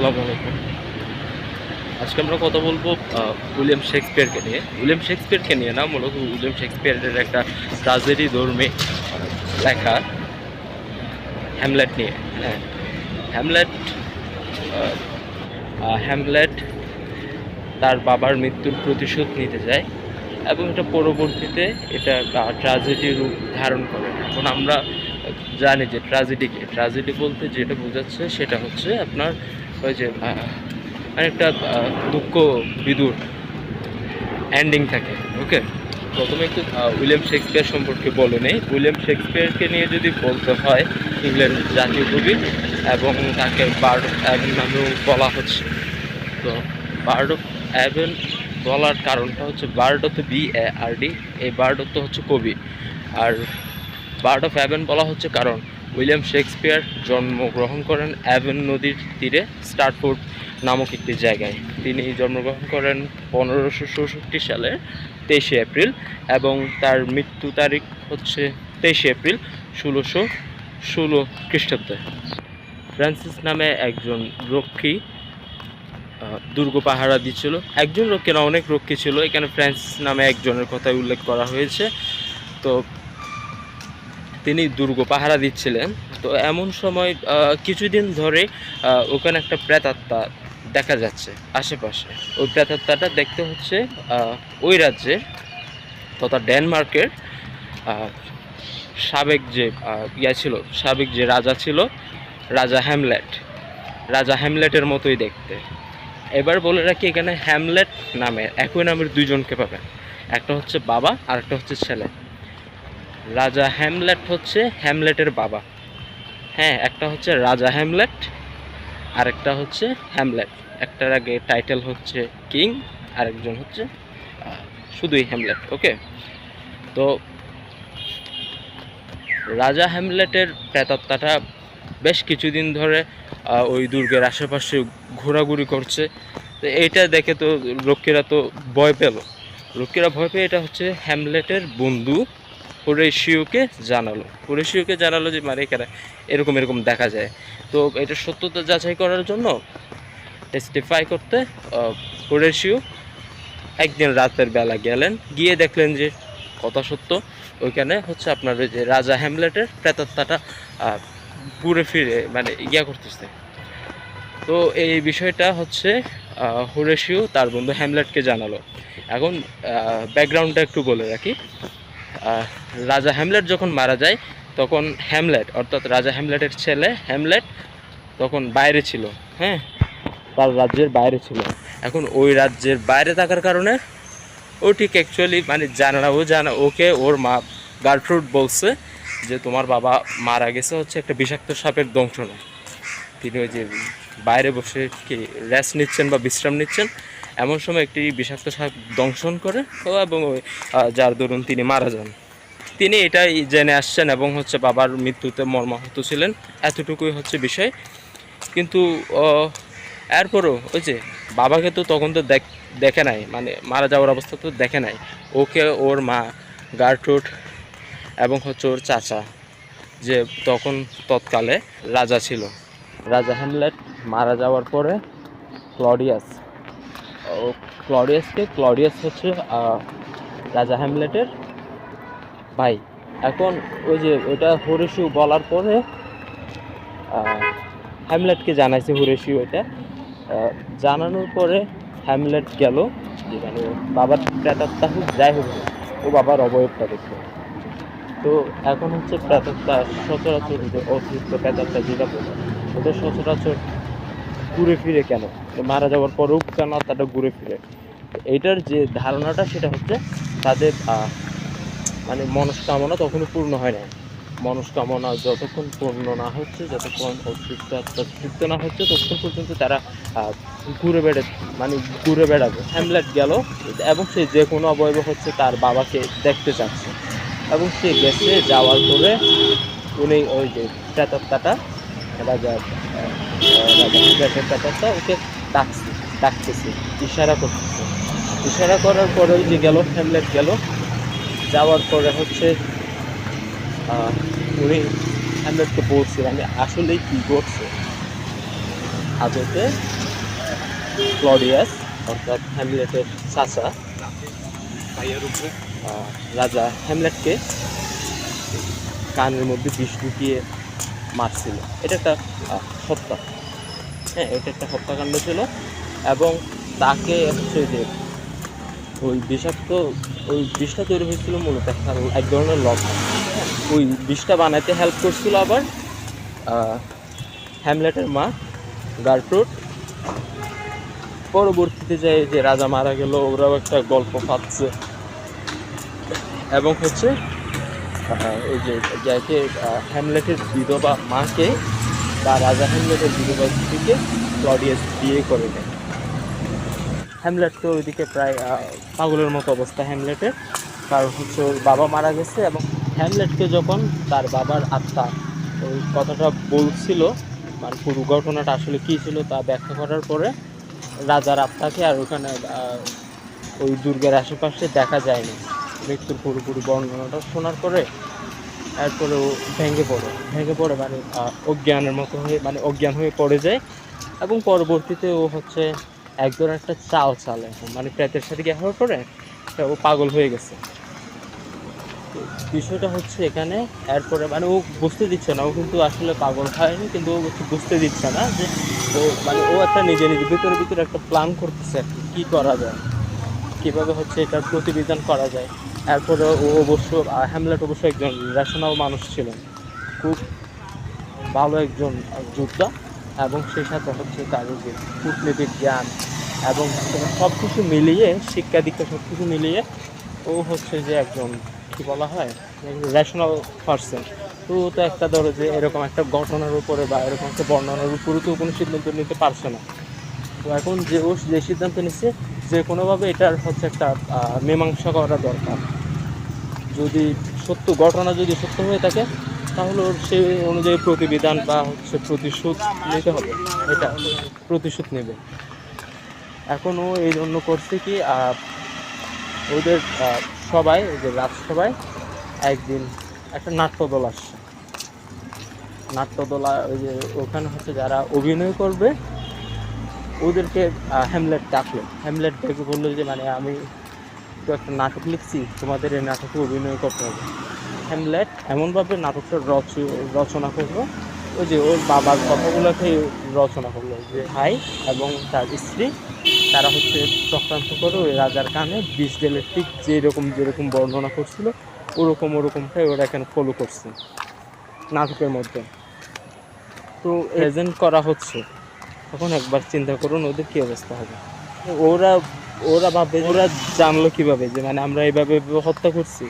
আসসালামু আলাইকুম। আজকে আমরা কথা বলব উইলিয়াম শেক্সপিয়ারকে নিয়ে। উইলিয়াম শেক্সপিয়ারকে নিয়ে না, মূলত উইলিয়াম শেক্সপিয়ারের একটা ট্রাজেডি ধর্মী লেখা হ্যামলেট নিয়ে। হ্যাঁ হ্যামলেট হ্যামলেট তার বাবার মৃত্যুর প্রতিশোধ নিতে যায় এবং এটা পরবর্তীতে এটা ট্রাজেডি রূপ ধারণ করে। এখন আমরা জানি যে ট্রাজেডিকে, ট্রাজেডি বলতে যেটা বোঝাচ্ছে সেটা হচ্ছে আপনার ওই যে একটা দুঃখ, বিদুর এন্ডিং থাকে ওকে প্রথমে একটু উইলিয়াম শেক্সপিয়ার সম্পর্কে বলে নেই। উইলিয়াম শেক্সপিয়ারকে নিয়ে যদি বলতে হয়, ইংল্যান্ড জাতীয় কবি, এবং তাকে বার্ড অফ অ্যাভেন নামেও বলা হচ্ছে। তো বার্ড অফ অ্যাভেন বলার কারণটা হচ্ছে bard of B A R D এই বার্ড অফ তো হচ্ছে কবি। আর বার্ড অফ অ্যাভেন বলা হচ্ছে কারণ উইলিয়াম শেক্সপিয়ার জন্মগ্রহণ করেন অ্যাভেন নদীর তীরে স্টারফোর্ড নামক একটি জায়গায়। তিনি জন্মগ্রহণ করেন পনেরোশো চৌষট্টি সালের তেইশে এপ্রিল, এবং তার মৃত্যু তারিখ হচ্ছে তেইশে এপ্রিল ষোলোশো ষোলো খ্রিস্টাব্দে। ফ্রান্সিস নামে একজন রক্ষী দুর্গ পাহারা দিচ্ছিল। একজন রক্ষী না, অনেক রক্ষী ছিল। এখানে ফ্রান্সিস নামে একজনের কথা উল্লেখ করা হয়েছে। তো তিনি দুর্গ পাহারা দিচ্ছিলেন। তো এমন সময় কিছুদিন ধরে ওখানে একটা প্রেতাত্মা দেখা যাচ্ছে আশেপাশে। ওই প্রেতাত্মাটা দেখতে হচ্ছে ওই রাজ্যের তথা ডেনমার্কের সাবেক যে ইয়া ছিল, সাবেক যে রাজা ছিল, রাজা হ্যামলেট। রাজা হ্যামলেটের মতোই দেখতে। এবার বলে রাখি, এখানে হ্যামলেট নামে, একই নামের দুইজনকে পাবেন। একটা হচ্ছে বাবা আর একটা হচ্ছে ছেলে। রাজা হ্যামলেট হচ্ছে হ্যামলেটের বাবা। হ্যাঁ একটা হচ্ছে রাজা হ্যামলেট আর একটা হচ্ছে হ্যামলেট। একটার আগে টাইটেল হচ্ছে কিং, আরেকজন হচ্ছে শুধুই হ্যামলেট, ওকে? তো রাজা হ্যামলেটের প্রেতাত্মাটা বেশ কিছুদিন ধরে ওই দুর্গের আশেপাশে ঘোরাঘুরি করছে। তো এইটা দেখে তো লোকেরা তো ভয় পেল। লোকেরা ভয় পেয়ে এটা হচ্ছে হ্যামলেটের বন্ধু। হোরেশিওকে জানালো। হোরেশিওকে জানালো যে এখানে এরকম এরকম দেখা যায়। তো এটা সত্যতা যাচাই করার জন্য টেস্টিফাই করতে আহ, হোরেশিও একদিন রাতের বেলা গেলেন। গিয়ে দেখলেন যে কথা সত্য ওইখানে হচ্ছে আপনার ওই যে রাজা হ্যামলেটের প্রেতাত্মাটা ঘুরে ফিরে মানে ইয়া করতেছে। তো এই বিষয়টা হচ্ছে হোরেশিও তার বন্ধু হ্যামলেটকে জানালো। এখন ব্যাকগ্রাউন্ডটা একটু বলে রাখি। রাজা হ্যামলেট যখন মারা যায়, তখন হ্যামলেট, অর্থাৎ রাজা হ্যামলেটের ছেলে হ্যামলেট তখন বাইরে ছিল হ্যাঁ? তার রাজ্যের বাইরে ছিল। এখন ওই রাজ্যের বাইরে থাকার কারণে ও ঠিক অ্যাকচুয়ালি মানে জানে না, ও জানে, ওকে ওর মা গার্লফ্রুট বলছে যে তোমার বাবা মারা গেছে হচ্ছে একটা বিষাক্ত সাপের দংশনে। তিনি ওই যে বাইরে বসে কি রেস্ট নিচ্ছেন বা বিশ্রাম নিচ্ছেন এমন সময় একটি বিষাক্ত সাপ দংশন করে এবং যার দরুন তিনি মারা যান। তিনি এটাই জেনে আসছেন এবং হচ্ছে বাবার মৃত্যুতে মর্মাহত ছিলেন। এতটুকুই হচ্ছে বিষয়। কিন্তু এরপরও ওই যে বাবাকে তো তখন তো দেখ- দেখে নাই মানে মারা যাওয়ার অবস্থা তো দেখে নাই। ওকে ওর মা গার্টুট এবং হচ্ছে ওর চাচা, যে তখন তৎকালে রাজা ছিল। রাজা হ্যামলেট মারা যাওয়ার পরে ক্লডিয়াস ক্লডিয়াসকে ক্লডিয়াস হচ্ছে রাজা হ্যামলেটের ভাই। এখন ওই যে ওটা হরিশু বলার পরে হ্যামলেটকে জানাইছে হরিশু এটা জানানোর পরে হ্যামলেট গেল, যে মানে বাবার প্রেতাত্মা হোক, যাই হোক, ও বাবার অবয়বটা দেখল। তো এখন হচ্ছে প্রেতাত্মা সচরাচর যে অতিরিক্ত প্রেতাত্মা যেটা বলে, ওটা সচরাচর ঘুরে ফিরে কেন? মারা যাওয়ার পরেও কেন আত্মাটা ঘুরে ফিরে? তো এইটার যে ধারণাটা সেটা হচ্ছে তাদের মানে মনস্কামনা তখনও পূর্ণ হয় না মনস্কামনা যতক্ষণ পূর্ণ না হচ্ছে, যতক্ষণ অতৃপ্ত তৃপ্ত না হচ্ছে, ততক্ষণ পর্যন্ত তারা ঘুরে বেড়ে মানে ঘুরে বেড়াবে। হ্যামলেট গেল এবং সে যে কোনো অবয়ব হচ্ছে তার বাবাকে দেখতে চাচ্ছে। এবং সে গেছে যাওয়ার পরে উনি ওই যে প্রেতাত্মাটা রাজা রাজা ওকে ডাকছে ডাকতেছে ইশারা করতেছে ইশারা করার পরে ওই যে গেল হ্যামলেট গেল যাওয়ার পরে হচ্ছে উনি হ্যামলেটকে বলছিলেন আমি আসলেই কী করছে আদতে ক্লডিয়াস অর্থাৎ হ্যামলেটের চাচা রাজা হ্যামলেটকে কানের মধ্যে বিষ ঢুকিয়ে মারছিল এটা একটা হত্যা। হ্যাঁ এটা একটা হত্যাকাণ্ড ছিল এবং তাকে হচ্ছে যে ওই বিষাক্ত ওই বিষটা তৈরি হয়েছিল মূলত একটা এক ধরনের হ্যাঁ, ওই বিষটা বানাতে হেল্প করছিল আবার হ্যামলেটের মা গার্ট্রুড পরবর্তীতে যে যে রাজা মারা গেল ওরাও একটা গল্প পাচ্ছে। এবং হচ্ছে ওই যে যাকে হ্যামলেটের বিধবা মাকে বা রাজা হ্যামলেটের বিধবা স্ত্রীকে ক্লডিয়াস বিয়ে করে দেয় হ্যামলেট তো ওইদিকে প্রায় পাগলের মতো অবস্থা হ্যামলেটের কারণ হচ্ছে ওর বাবা মারা গেছে এবং হ্যামলেটকে যখন তার বাবার আত্মা, ওই কথাটা বলছিল মানে পুরো ঘটনাটা আসলে কী ছিল তা ব্যাখ্যা করার পরে রাজার আত্মাকে আর ওখানে ওই দুর্গের আশেপাশে দেখা যায়নি। মৃত্যুর পুরোপুরি বর্ণনাটা শোনার পরে এরপরে ও ভেঙে পড়ে ভেঙে পড়ে মানে অজ্ঞানের মতো হয়ে মানে অজ্ঞান হয়ে পড়ে যায় এবং পরবর্তীতে ও হচ্ছে এক ধরনের একটা চাল চালে মানে প্রেতের সাথে দেখা হওয়ার পরে ও পাগল হয়ে গেছে। বিষয়টা হচ্ছে এখানে এরপরে মানে ও বুঝতে দিচ্ছে না ও কিন্তু আসলে পাগল হয়নি কিন্তু ও বুঝতে দিচ্ছে না যে ও মানে ও একটা নিজে নিজে ভিতরে ভিতরে একটা প্ল্যান করতেছে আর কি, কি করা যায়। কীভাবে হচ্ছে এটার প্রতিবিধান করা যায়। এরপরে ও অবশ্য, হ্যামলেট অবশ্য একজন রেশনাল মানুষ ছিলেন। খুব ভালো একজন যোদ্ধা এবং সেই সাথে হচ্ছে তার যে কূটনীতিক জ্ঞান এবং সব কিছু মিলিয়ে, শিক্ষা দীক্ষা সব কিছু মিলিয়ে ও হচ্ছে যে একজন, কি বলা হয় রেশনাল পার্সন তো ও তো একটা ধরো যে এরকম একটা ঘটনার উপরে বা এরকম একটা বর্ণনার উপরে তো কোনো সিদ্ধান্ত নিতে পারছে না। তো এখন যে ও যে সিদ্ধান্ত নিচ্ছে যে কোনোভাবে এটার হচ্ছে একটা মীমাংসা করা দরকার। যদি সত্য, ঘটনা যদি সত্য হয়ে থাকে, তাহলে ওর সেই অনুযায়ী প্রতিবিধান বা হচ্ছে প্রতিশোধ নিতে হবে। এটা প্রতিশোধ নেবে। এখন ও এই জন্য করছে কি ওদের সবাই ওদের রাজসভায় একদিন একটা নাট্যদল আসছে। নাট্যদল, ওই যে ওখানে হচ্ছে যারা অভিনয় করবে ওদেরকে হ্যামলেট ডাকলো হ্যামলেট ডেকে বলল যে মানে আমি তো একটা নাটক লিখছি তোমাদের এই নাটকে অভিনয় করতে হবে। হ্যামলেট এমনভাবে নাটকটা রচ রচনা করল। ওই যে ওর বাবার কথাগুলোকে রচনা করল যে ভাই এবং তার স্ত্রী তারা হচ্ছে চক্রান্ত করে ওই রাজার কানে বিষ ঢেলে ঠিক যেরকম যেরকম বর্ণনা করছিল ওরকম ওরকমটাই ওরা এখানে ফলো করছে নাটকের মধ্যে। তো প্রেজেন্ট করা হচ্ছে। তখন একবার চিন্তা করুন, ওদের কি অবস্থা হবে? ওরা ওরা ভাববে ওরা জানলো কীভাবে যে মানে আমরা এইভাবে হত্যা করছি।